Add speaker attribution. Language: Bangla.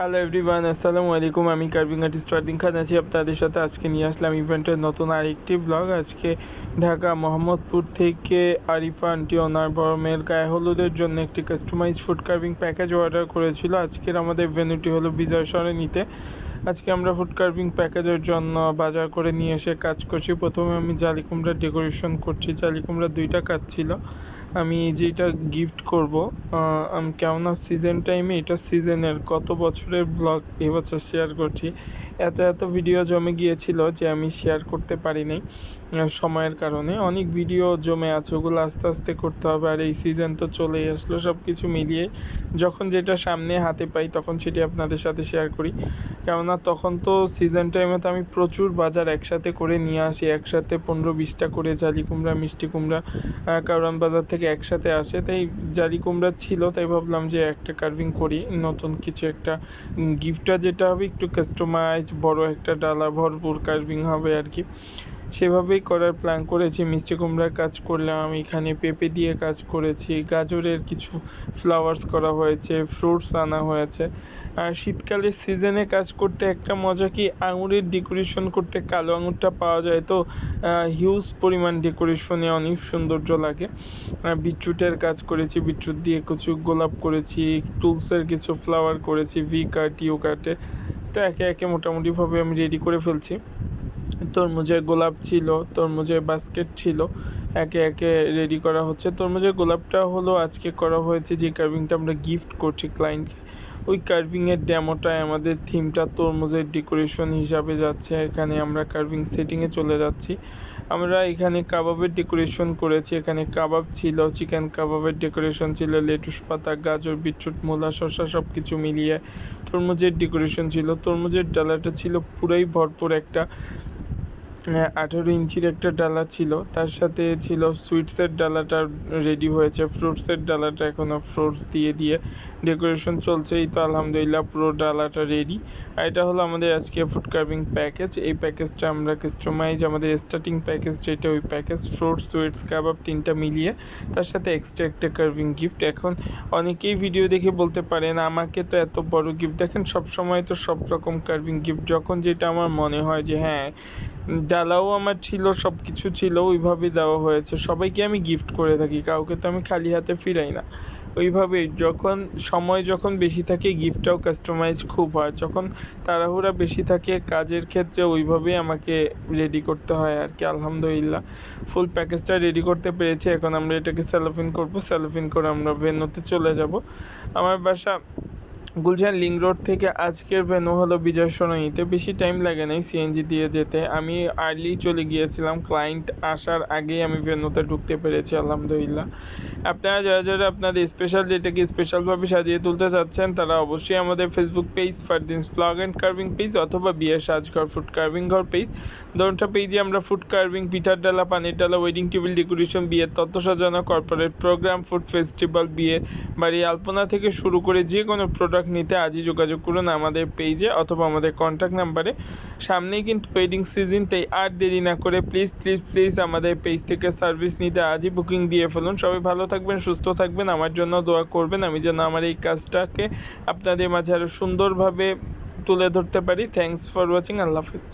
Speaker 1: হ্যালো এভরিওয়ান আসসালামু আলাইকুম আমি কার্ভিং আর্টিস্ট ওয়ার্দিন খান আছি। আপনাদের সাথে আজকে নিয়ে আসলাম ইভেন্টের নতুন আরেকটি ব্লগ আজকে ঢাকা মোহাম্মদপুর থেকে আরিফা আন্টি ওনার বড় মেয়ের গায়ে হলুদের জন্য একটি customise food carving package order করেছিল। আজকের আমাদের ভেন্যুটি হলো বিজয় সরণিতে। আজকে আমরা ফুড কার্ভিং প্যাকেজের জন্য বাজার করে নিয়ে এসে কাজ করছি। প্রথমে আমি জালি কুমড়া ডেকোরেশন করছি। জালি কুমড়া দুইটা কাজ ছিল। আমি যেটা গিফট করব আমি কেননা সিজন টাইমে এটা সিজনের কত বছরের ব্লগ এবছর শেয়ার করছি। এত এত ভিডিও জমে গিয়েছিল যে আমি শেয়ার করতে পারিনি সময়ের কারণে। অনেক ভিডিও জমে আছে, ওগুলো আস্তে আস্তে করতে হবে। আর এই সিজন তো চলেই আসলো সব কিছু মিলিয়ে। যখন যেটা সামনে হাতে পাই, তখন সেটি আপনাদের সাথে শেয়ার করি। কেননা তখন তো সিজন টাইমে তো আমি প্রচুর বাজার একসাথে করে নিয়ে আসি, একসাথে পনেরো বিশটা করে জালি কুমড়া, মিষ্টি কুমড়া কারণ বাজার থেকে একসাথে আসে। তাই জালি কুমড়া ছিল, তাই ভাবলাম যে একটা কার্ভিং করি, নতুন কিছু একটা গিফটটা যেটা হবে, একটু কাস্টমাইজ বড় একটা ডালা ভরপুর কার্ভিং হবে আর কি। সেভাবেই করার প্ল্যান করেছি। মিষ্টি কুমড়ার কাজ করলাম, এখানে পেঁপে দিয়ে কাজ করেছি, গাজরের কিছু ফ্লাওয়ার্স করা হয়েছে ফ্রুটস আনা হয়েছে। আর শীতকালের সিজনে কাজ করতে একটা মজা কি, আঙুরের ডেকোরেশন করতে কালো আঙুরটা পাওয়া যায় তো হিউজ পরিমাণ ডেকোরেশনে অনেক সৌন্দর্য লাগে। বিটরুটের কাজ করেছি, বিটরুট দিয়ে কিছু গোলাপ করেছি টুলসের কিছু ফ্লাওয়ার করেছি, ভি কাট, ইউ কাটে। তো একে একে মোটামুটিভাবে আমি রেডি করে ফেলছি। তরমুজের গোলাপ ছিল তরমুজের বাস্কেট ছিল, একে একে রেডি করা হচ্ছে। তরমুজের গোলাপটা হলো আজকে করা হয়েছে, যে কার্ভিংটা আমরা গিফট করছি ক্লায়েন্টকে ওই কার্ভিংয়ের ডেমোটায় আমাদের থিমটা তরমুজের ডেকোরেশন হিসাবে যাচ্ছে। এখানে আমরা কার্ভিং সেটিংয়ে চলে যাচ্ছি। আমরা এখানে কাবাবের ডেকোরেশন করেছি। এখানে কাবাব ছিল, চিকেন কাবাবের ডেকোরেশন ছিল লেটুস পাতা, গাজর, বিটরুট, মূলা, শসা সব কিছু মিলিয়ে তরমুজের ডেকোরেশন ছিল। তরমুজের ডালাটা ছিল পুরাই ভরপুর একটা আঠেরো ইঞ্চির একটা ডালা ছিল। তার সাথে ছিল সুইটসের ডালাটা রেডি হয়েছে। ফ্রুটসের ডালাটা এখনও ফ্রুটস দিয়ে দিয়ে ডেকোরেশন চলছে। এই তো আলহামদুলিল্লাহ পুরো ডালাটা রেডি আর এটা হলো আমাদের আজকে ফুড কার্ভিং প্যাকেজ এই প্যাকেজটা আমরা কাস্টমাইজ আমাদের স্টার্টিং প্যাকেজ যেটা, ওই প্যাকেজ ফ্রুট সুইটস কাবাব তিনটা মিলিয়ে তার সাথে এক্সট্রা একটা কার্ভিং গিফট এখন অনেকেই ভিডিও দেখে বলতে পারেন, আমাকে তো এত বড় গিফট দেখেন সব সময় তো সব রকম কার্ভিং গিফট যখন যেটা আমার মনে হয় যে হ্যাঁ ডালাও আমার ছিল সব কিছু ছিল ওইভাবে দেওয়া হয়েছে। সবাইকে আমি গিফট করে থাকি, কাউকে তো আমি খালি হাতে ফিরাই না। ওইভাবে যখন, সময় যখন বেশি থাকে গিফটটাও কাস্টমাইজ খুব হয়। যখন তাড়াহুড়া বেশি থাকে, কাজের ক্ষেত্রে ওইভাবেই আমাকে রেডি করতে হয় আর কি আলহামদুলিল্লাহ। ফুল প্যাকেজটা রেডি করতে পেরেছি, এখন আমরা এটাকে স্যালোফিন করব। স্যালোফিন করে আমরা ভেন্যুতে চলে যাব। আমার বাসা গুলশান লিং রোড থেকে আজকের ভেনু হলো বিজয় সরণিতে বেশি টাইম লাগে নাই সিএনজি দিয়ে যেতে। আমি আর্লি চলে গিয়েছিলাম ক্লায়েন্ট আসার আগেই আমি ভেনুতে ঢুকতে পেরেছি, আলহামদুলিল্লাহ। আপনারা যারা যারা আপনাদের স্পেশাল ডেটাকে স্পেশালভাবে সাজিয়ে তুলতে চাচ্ছেন, তারা অবশ্যই আমাদের Facebook page Fardins blog and carving page অথবা বিয়ের সাজঘর ফুড কার্ভিং ঘর পেজ দুটা পেজে আমরা ফুড কার্ভিং পিঠার ডালা, পানির ডালা ওয়েডিং টেবিল ডেকোরেশন বিয়ের তত্ত্ব সাজানো কর্পোরেট প্রোগ্রাম ফুড ফেস্টিভ্যাল বিয়ে বাড়ি আলপনা থেকে শুরু করে যে কোনো প্রোডাক্ট নিতে আজই যোগাযোগ করুন আমাদের পেজে অথবা আমাদের কন্ট্যাক্ট নাম্বারে সামনেই কিন্তু ওয়েডিং সিজন তাই আর দেরি না করে প্লিজ প্লিজ প্লিজ আমাদের পেজ থেকে সার্ভিস নিতে আজই বুকিং দিয়ে ফেলুন। সবাই ভালো থাকবেন, সুস্থ থাকবেন, আমার জন্য দোয়া করবেন। আমি যেন আমার এই কাজটাকে আপনাদের মাঝে আরও সুন্দরভাবে তুলে ধরতে পারি। থ্যাংকস ফর ওয়াচিং আল্লাহ হাফিজ।